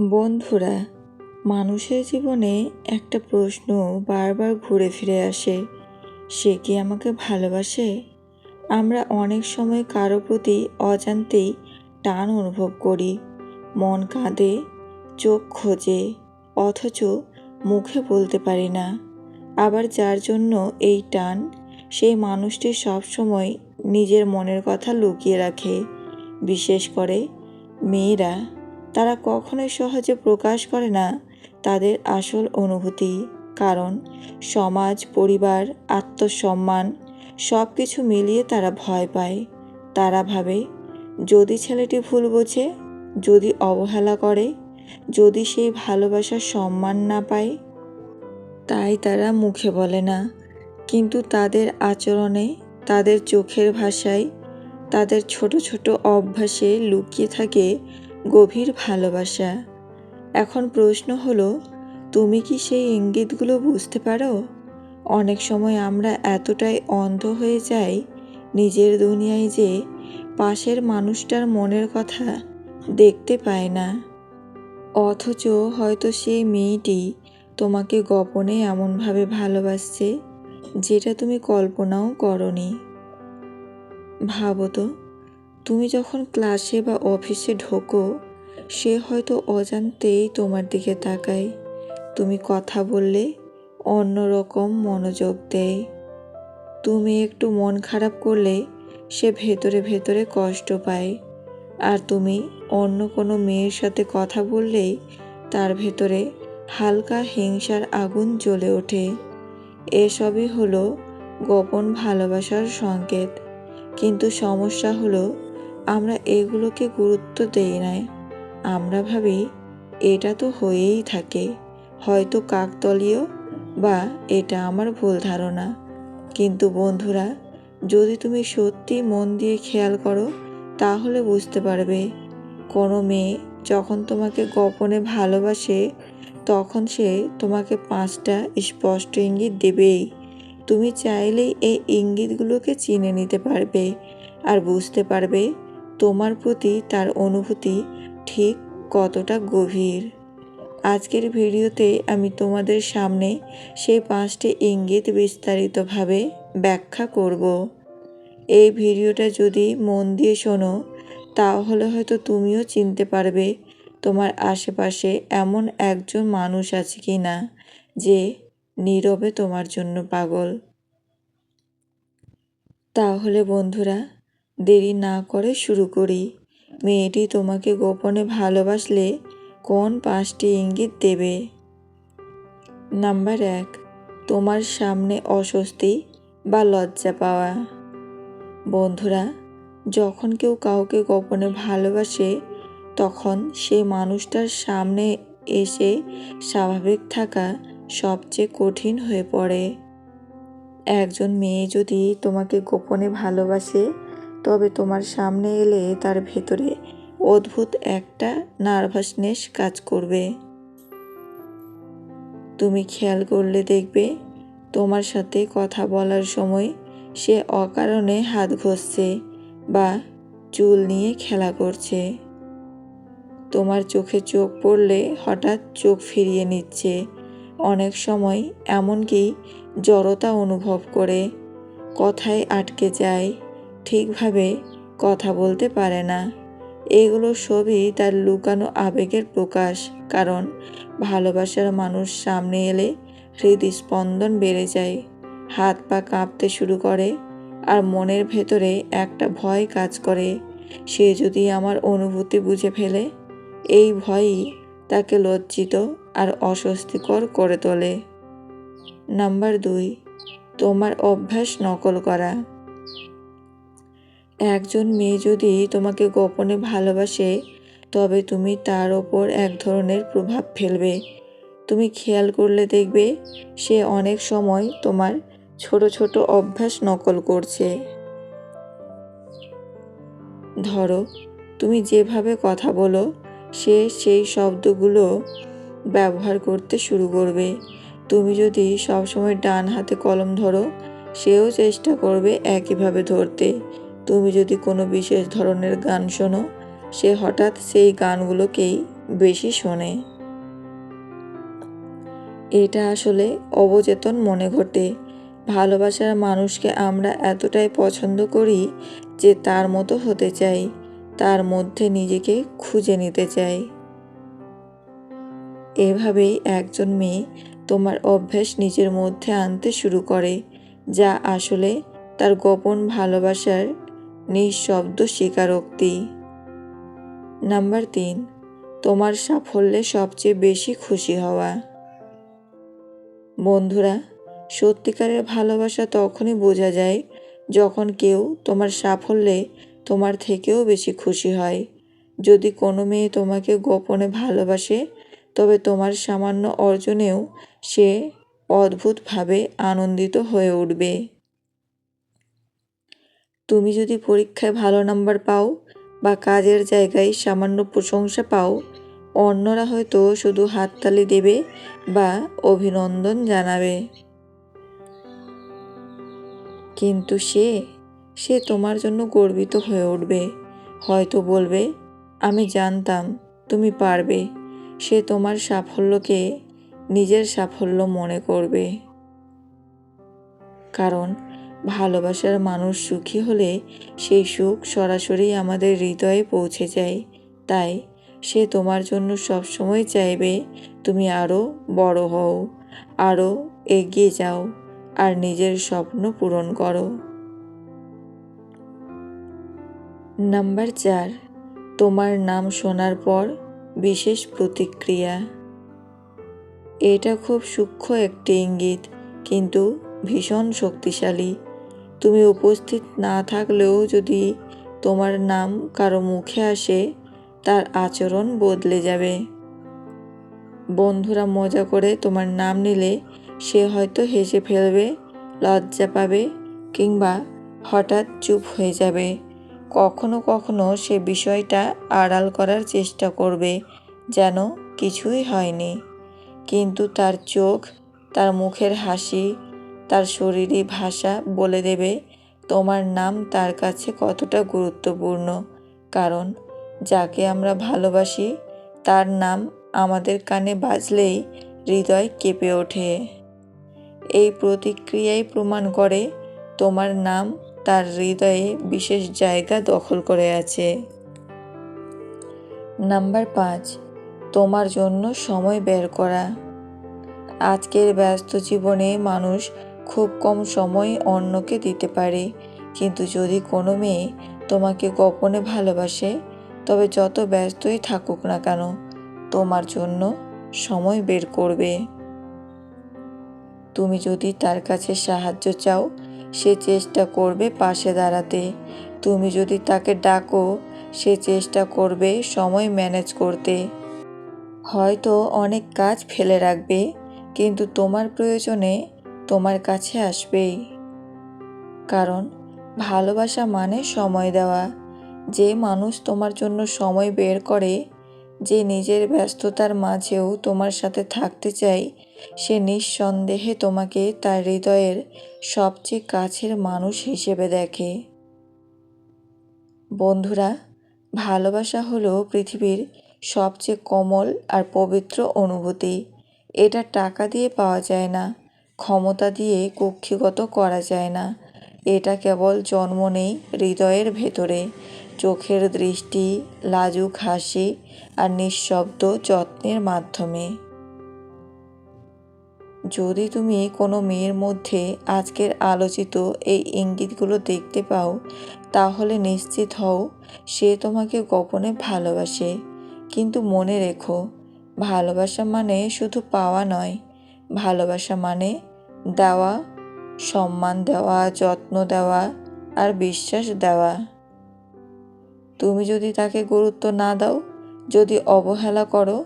বন্ধুরা, মানুষের জীবনে একটা প্রশ্ন বারবার ঘুরে ফিরে আসে, সে কি আমাকে ভালোবাসে? আমরা অনেক সময় কারও প্রতি অজান্তেই টান অনুভব করি, মন কাঁদে, চোখ খোঁজে, অথচ মুখে বলতে পারি না। আবার যার জন্য এই টান সেই মানুষটি সবসময় নিজের মনের কথা লুকিয়ে রাখে, বিশেষ করে মেয়েরা। তারা কখনোই সহজে প্রকাশ করে না তাদের আসল অনুভূতি। কারণ সমাজ, পরিবার, আত্মসম্মান সব কিছু মিলিয়ে তারা ভয় পায়। তারা ভাবে, যদি ছেলেটি ভুল বোঝে, যদি অবহেলা করে, যদি সেই ভালোবাসার সম্মান না পায়, তাই তারা মুখে বলে না। কিন্তু তাদের আচরণে, তাদের চোখের ভাষায়, তাদের ছোট ছোট অভ্যাসে লুকিয়ে থাকে গভীর ভালোবাসা। এখন প্রশ্ন হলো, তুমি কি সেই ইঙ্গিতগুলো বুঝতে পারো? অনেক সময় আমরা এতটাই অন্ধ হয়ে যাই নিজের দুনিয়ায় যে পাশের মানুষটার মনের কথা দেখতে পায় না। অথচ হয়তো সেই মেয়েটি তোমাকে গোপনে এমনভাবে ভালোবাসছে, যেটা তুমি কল্পনাও করনি। ভাবো তো। তুমি যখন ক্লাসে বা অফিসে ঢোকো, সে হয়তো অজান্তেই তোমার দিকে তাকায়। তুমি কথা বললে অন্যরকম মনোযোগ দেয়। তুমি একটু মন খারাপ করলে, সে ভেতরে ভেতরে কষ্ট পায়। আর তুমি অন্য কোনো মেয়ের সাথে কথা বললেই তার ভেতরে হালকা হিংসার আগুন জ্বলে ওঠে। এসবই হলো গোপন ভালোবাসার সংকেত। কিন্তু সমস্যা হলো আমরা এগুলোকে গুরুত্ব দেই নাই। আমরা ভাবি, এটা তো হয়েই থাকে। হয়তো কাকতলীয় বা এটা আমার ভুল ধারণা। কিন্তু বন্ধুরা, যদি তুমি সত্যি মন দিয়ে খেয়াল করো, তাহলে বুঝতে পারবে। কোনো মেয়ে যখন তোমাকে গোপনে ভালোবাসে, তখন সে তোমাকে পাঁচটা স্পষ্ট ইঙ্গিত দেবেই। তুমি চাইলেই এই ইঙ্গিতগুলোকে চিনে নিতে পারবে আর বুঝতে পারবে তোমার প্রতি তার অনুভূতি ঠিক কতটা গভীর। আজকের ভিডিওতে আমি তোমাদের সামনে সেই পাঁচটি ইঙ্গিত বিস্তারিতভাবে ব্যাখ্যা করব। এই ভিডিওটা যদি মন দিয়ে শোনো, তাহলে হয়তো তুমিও চিনতে পারবে তোমার আশেপাশে এমন একজন মানুষ আছে কি না যে নীরবে তোমার জন্য পাগল। তাহলে বন্ধুরা দেরি না করে শুরু করি। মেয়েটি তোমাকে গোপনে ভালোবাসলে কোন পাঁচটি ইঙ্গিত দেবে? নাম্বার এক, তোমার সামনে অস্বস্তি বা লজ্জা পাওয়া। বন্ধুরা, যখন কেউ কাউকে গোপনে ভালোবাসে, তখন সেই মানুষটার সামনে এসে স্বাভাবিক থাকা সবচেয়ে কঠিন হয়ে পড়ে। একজন মেয়ে যদি তোমাকে গোপনে ভালোবাসে তবে তোমার সামনে এলে তার ভেতরে অদ্ভুত একটা নার্ভাসনেস কাজ করবে। তুমি খেয়াল করলে দেখবে তোমার সাথে কথা বলার সময় সে অকারণে হাত ঘষছে বা চুল নিয়ে খেলা করছে। তোমার চোখে চোখ পড়লে হঠাৎ চোখ ফিরিয়ে নিচ্ছে। অনেক সময় এমনকি জড়তা অনুভব করে, কথায় আটকে যায়। ঠিকভাবে কথা বলতে পারে না। এগুলো সবই তার লুকানো আবেগের প্রকাশ, কারণ ভালোবাসার মানুষ সামনে এলে হৃদস্পন্দন বেড়ে যায়, হাত পা কাঁপতে শুরু করে আর মনের ভেতরে একটা ভয় কাজ করে। সে যদি আমার অনুভূতি বুঝে ফেলে, এই ভয়ই তাকে লজ্জিত আর অস্বস্তিকর করে তোলে। নাম্বার দুই, তোমার অভ্যাস নকল করা। একজন মেয়ে যদি তোমাকে গোপনে ভালোবাসে, তবে তুমি তার ওপর এক ধরনের প্রভাব ফেলবে। তুমি খেয়াল করলে দেখবে, সে অনেক সময় তোমার ছোট ছোট অভ্যাস নকল করছে। ধরো, তুমি যেভাবে কথা বলো, সে সেই শব্দগুলো ব্যবহার করতে শুরু করবে। তুমি যদি সবসময় ডান হাতে কলম ধরো, সেও চেষ্টা করবে একইভাবে ধরতে। তুমি যদি কোনো বিশেষ ধরনের গান শোনো, সে হঠাৎ সেই গানগুলোকেই বেশি শোনে। এটা আসলে অবচেতন মনে ঘটে। ভালোবাসার মানুষকে আমরা এতটাই পছন্দ করি যে তার মতো হতে চাই, তার মধ্যে নিজেকে খুঁজে নিতে চাই। এভাবেই একজন মেয়ে তোমার অভ্যাস নিজের মধ্যে আনতে শুরু করে, যা আসলে তার গোপন ভালোবাসার নিঃশব্দ স্বীকারোক্তি। নাম্বার তিন, তোমার সাফল্যে সবচেয়ে বেশি খুশি হওয়া। বন্ধুরা, সত্যিকারের ভালোবাসা তখনই বোঝা যায় যখন কেউ তোমার সাফল্যে তোমার থেকেও বেশি খুশি হয়। যদি কোনো মেয়ে তোমাকে গোপনে ভালোবাসে, তবে তোমার সামান্য অর্জনেও সে অদ্ভুতভাবে আনন্দিত হয়ে উঠবে। তুমি যদি পরীক্ষায় ভালো নাম্বার পাও বা কাজের জায়গায় সামান্য প্রশংসা পাও, অন্যরা হয়তো শুধু হাততালি দেবে বা অভিনন্দন জানাবে। কিন্তু সে সে তোমার জন্য গর্বিত হয়ে উঠবে। হয়তো বলবে, আমি জানতাম তুমি পারবে। সে তোমার সাফল্যকে নিজের সাফল্য মনে করবে। কারণ ভালোবাসার মানুষ সুখী হলে সেই সুখ সরাসরি আমাদের হৃদয়ে পৌঁছে যায়। তাই সে তোমার জন্য সবসময় চাইবে তুমি আরও বড় হও আরও এগিয়ে যাও, আর নিজের স্বপ্ন পূরণ করো। নাম্বার চার, তোমার নাম শোনার পর বিশেষ প্রতিক্রিয়া। এটা খুব সূক্ষ্ম একটি ইঙ্গিত, কিন্তু ভীষণ শক্তিশালী। তুমি উপস্থিত না থাকলেও যদি তোমার নাম কারও মুখে আসে, তার আচরণ বদলে যাবে। বন্ধুরা মজা করে তোমার নাম নিলে সে হয়তো হেসে ফেলবে, লজ্জা পাবে কিংবা হঠাৎ চুপ হয়ে যাবে। কখনো কখনো সে বিষয়টা আড়াল করার চেষ্টা করবে যেন কিছুই হয়নি। কিন্তু তার চোখ, তার মুখের হাসি তার শরীরী ভাষা বলে দেবে, তোমার নাম তার কাছে কতটা গুরুত্বপূর্ণ? কারণ যাকে আমরা ভালোবাসি, তার নাম আমাদের কানে বাজলেই হৃদয় কেঁপে ওঠে। এই প্রতিক্রিয়াই প্রমাণ করে তোমার নাম তার হৃদয়ে বিশেষ জায়গা দখল করে আছে। নাম্বার পাঁচ, তোমার জন্য সময় বের করা। আজকের ব্যস্ত জীবনে মানুষ খুব কম সময় অন্যকে দিতে পারে। কিন্তু যদি কোনো মেয়ে তোমাকে গোপনে ভালোবাসে, তবে যত ব্যস্তই থাকুক না কেন, তোমার জন্য সময় বের করবে। তুমি যদি তার কাছে সাহায্য চাও, সে চেষ্টা করবে পাশে দাঁড়াতে। তুমি যদি তাকে ডাকো, সে চেষ্টা করবে সময় ম্যানেজ করতে। হয়তো অনেক কাজ ফেলে রাখবে, কিন্তু তোমার প্রয়োজনে তোমার কাছে আসবেই। কারণ ভালোবাসা মানে সময় দেওয়া। যে মানুষ তোমার জন্য সময় বের করে, যে নিজের ব্যস্ততার মাঝেও তোমার সাথে থাকতে চাই সে নিঃসন্দেহে তোমাকে তার হৃদয়ের সবচেয়ে কাছের মানুষ হিসেবে দেখে। বন্ধুরা, ভালোবাসা হলো পৃথিবীর সবচেয়ে কোমল আর পবিত্র অনুভূতি। এটা টাকা দিয়ে পাওয়া যায় না। ক্ষমতা দিয়ে কক্ষিগত করা যায় না। এটা কেবল জন্ম নেই, হৃদয়ের ভেতরে। চোখের দৃষ্টি, লাজুক হাসি আর নিঃশব্দ যত্নের মাধ্যমে। যদি তুমি কোনো মেয়ের মধ্যে আজকের আলোচিত এই ইঙ্গিতগুলো দেখতে পাও, তাহলে নিশ্চিত হও, সে তোমাকে গোপনে ভালোবাসে। কিন্তু মনে রেখো, ভালোবাসা মানে শুধু পাওয়া নয়। ভালোবাসা মানে দেওয়া, সম্মান দেওয়া, যত্ন দেওয়া আর বিশ্বাস দেওয়া। তুমি যদি তাকে গুরুত্ব না দাও, যদি অবহেলা করো,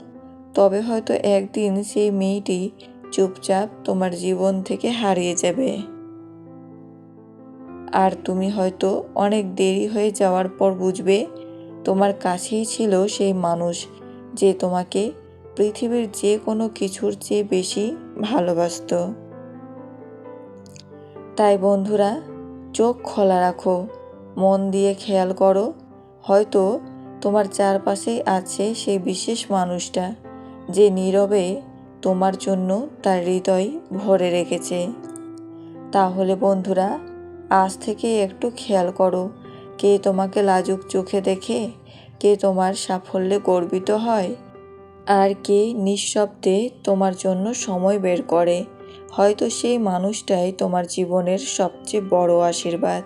তবে হয়তো একদিন সেই মেয়েটি চুপচাপ তোমার জীবন থেকে হারিয়ে যাবে। আর তুমি হয়তো অনেক দেরি হয়ে যাওয়ার পর বুঝবে, তোমার কাছেই ছিল সেই মানুষ যে তোমাকে পৃথিবীর যে কোনো কিছুর চেয়ে বেশি ভালোবাসত। তাই বন্ধুরা, চোখ খোলা রাখো, মন দিয়ে খেয়াল করো, হয়তো তোমার চারপাশেই আছে সেই বিশেষ মানুষটা যে নীরবে তোমার জন্য তার হৃদয় ভরে রেখেছে। তাহলে বন্ধুরা, আজ থেকে একটু খেয়াল করো, কে তোমাকে লাজুক চোখে দেখে, কে তোমার সাফল্যে গর্বিত হয়, আর কে নিঃশব্দে তোমার জন্য সময় বের করে। হয়তো সেই মানুষটাই তোমার জীবনের সবচেয়ে বড় আশীর্বাদ।